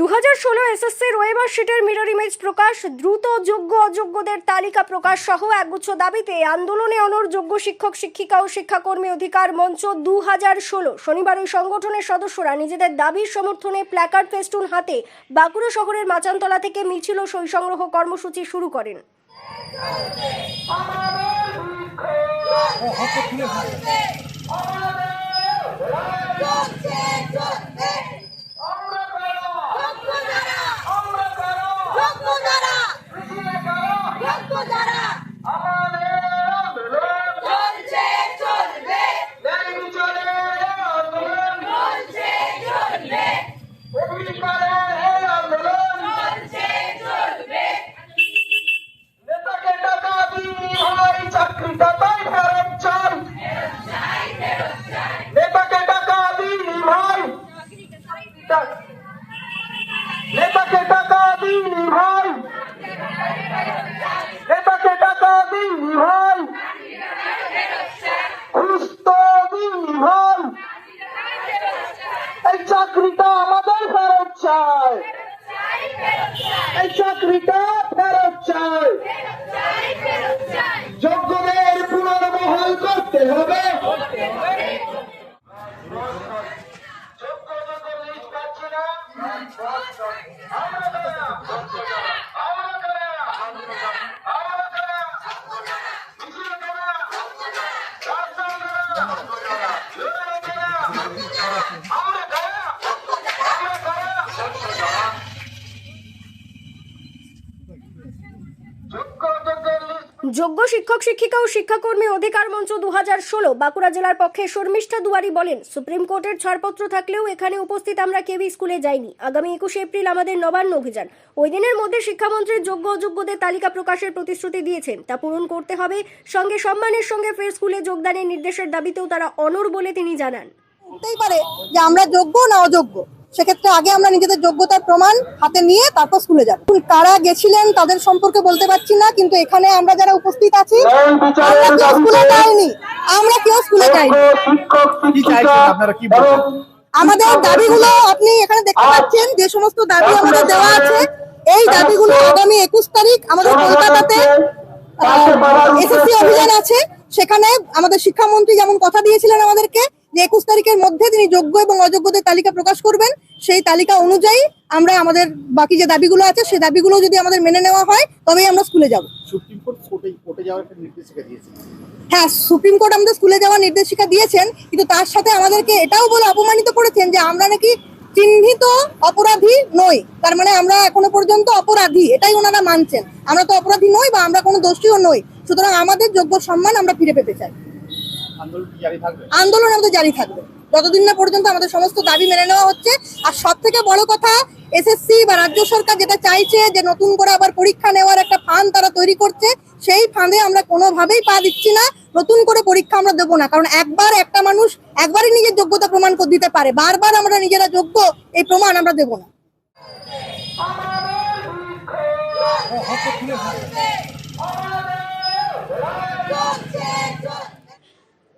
দু হাজার ষোলো এসএসসির ওয়েবার শিটের মিরর ইমেজ প্রকাশ, দ্রুত যোগ্য অযোগ্যদের তালিকা প্রকাশ সহ একগুচ্ছ দাবিতে আন্দোলনে অনর যোগ্য শিক্ষক, শিক্ষিকা ও শিক্ষাকর্মী অধিকার মঞ্চ দু হাজার ষোলো। শনিবার ওই সংগঠনের সদস্যরা নিজেদের দাবির সমর্থনে প্ল্যাকার্ড ফেস্টুন হাতে বাঁকুড়া শহরের মাচানতলা থেকে মিছিল ও সই সংগ্রহ কর্মসূচি শুরু করেন। নেতাকে চাই। এই চাকরিটা ফেরত চাই। যোগ্যদের পুনর্বহাল করতে হবে যোগ্য যোগ্য লিস্ট পাচ্ছি না আমরা কারা? আমরা কারা? আমরা কারা? মিছিল কারা? রাস্তা কারা? লড়াই কারা? আমরা কারা? আমরা কারা? যোগ্য যোগ্য লিস্ট যোগ্য শিক্ষক, শিক্ষিকা ও শিক্ষাকর্মী অধিকার মঞ্চ দু হাজার ষোলো বাঁকুড়া জেলার পক্ষে শর্মিষ্ঠা দুয়ারি বলেন, সুপ্রিম কোর্টের ছাড়পত্র থাকলেও এখানে উপস্থিত আমরা কেউই স্কুলে যাইনি। আগামী একুশে এপ্রিল আমাদের নবান্ন অভিযান। ওই দিনের মধ্যে শিক্ষামন্ত্রী যোগ্য অযোগ্যদের তালিকা প্রকাশের প্রতিশ্রুতি দিয়েছেন। তা পূরণ করতে হবে। সঙ্গে সম্মানের সঙ্গে ফের স্কুলে যোগদানের নির্দেশের দাবিতেও তারা অনর বলে তিনি জানান। পারে যে আমরা যোগ্য না অযোগ্য। সেক্ষেত্রে আগে আমরা নিজেদের যোগ্যতার প্রমাণ হাতে নিয়ে তারপর স্কুলে যাব। কারা গেছিলেন তাদের সম্পর্কে বলতে পারছি না কিন্তু এখানে আমরা যারা উপস্থিত আছি আমরা কেউ স্কুলে যাইনি। আমরা কেউ স্কুলে যাইনি। আমাদের দাবিগুলো আপনি এখানে দেখতে পাচ্ছেন যে সমস্ত দাবি আমাদের দেওয়া আছে এই দাবিগুলো আগামী একুশ তারিখ আমাদের কলকাতাতে এসএসসি অভিযান আছে সেখানে আমাদের শিক্ষামন্ত্রী যেমন কথা দিয়েছিলেন আমাদেরকে যে একুশ তারিখের মধ্যে তিনি যোগ্য এবং অযোগ্যদের তালিকা প্রকাশ করবেন সেই তালিকা অনুযায়ী আমরা আমাদের বাকি যে দাবিগুলো আছে সেই দাবিগুলো যদি আমাদের মেনে নেওয়া হয় তবেই আমরা স্কুলে যাব। সুপ্রিম কোর্ট কোর্টে কোর্টে যাওয়ার একটা নির্দেশিকা দিয়েছে। হ্যাঁ সুপ্রিম কোর্ট আমাদের স্কুলে যাওয়ার নির্দেশিকা দিয়েছেন কিন্তু তার সাথে আমাদেরকে এটাও বলে অপমানিত করেছেন যে আমরা নাকি চিহ্নিত অপরাধী নই। তার মানে আমরা এখনও পর্যন্ত অপরাধী এটাই ওনারা মানছেন। আমরা তো অপরাধী নই বা আমরা কোনো দোষীও নই। সুতরাং আমাদের যোগ্য সম্মান আমরা ফিরে পেতে চাই। আন্দোলন আমাদের জারি থাকবে। যতদিন না পর্যন্ত আমাদের সমস্ত দাবি মেনে নেওয়া হচ্ছে, আর সব থেকে বড় কথা এসএসসি বা রাজ্য সরকার যেটা চাইছে যে নতুন করে আবার পরীক্ষা নেওয়ার একটা ফান্ড তারা তৈরি করছে, সেই ফাঁদে আমরা কোনোভাবেই পা দিচ্ছি না, নতুন করে পরীক্ষা আমরা দেবো না। কারণ একবার একটা মানুষ একবারই নিজের যোগ্যতা প্রমাণ করে দিতে পারে, বারবার আমরা নিজেরা যোগ্য, এই প্রমাণ আমরা দেবো না।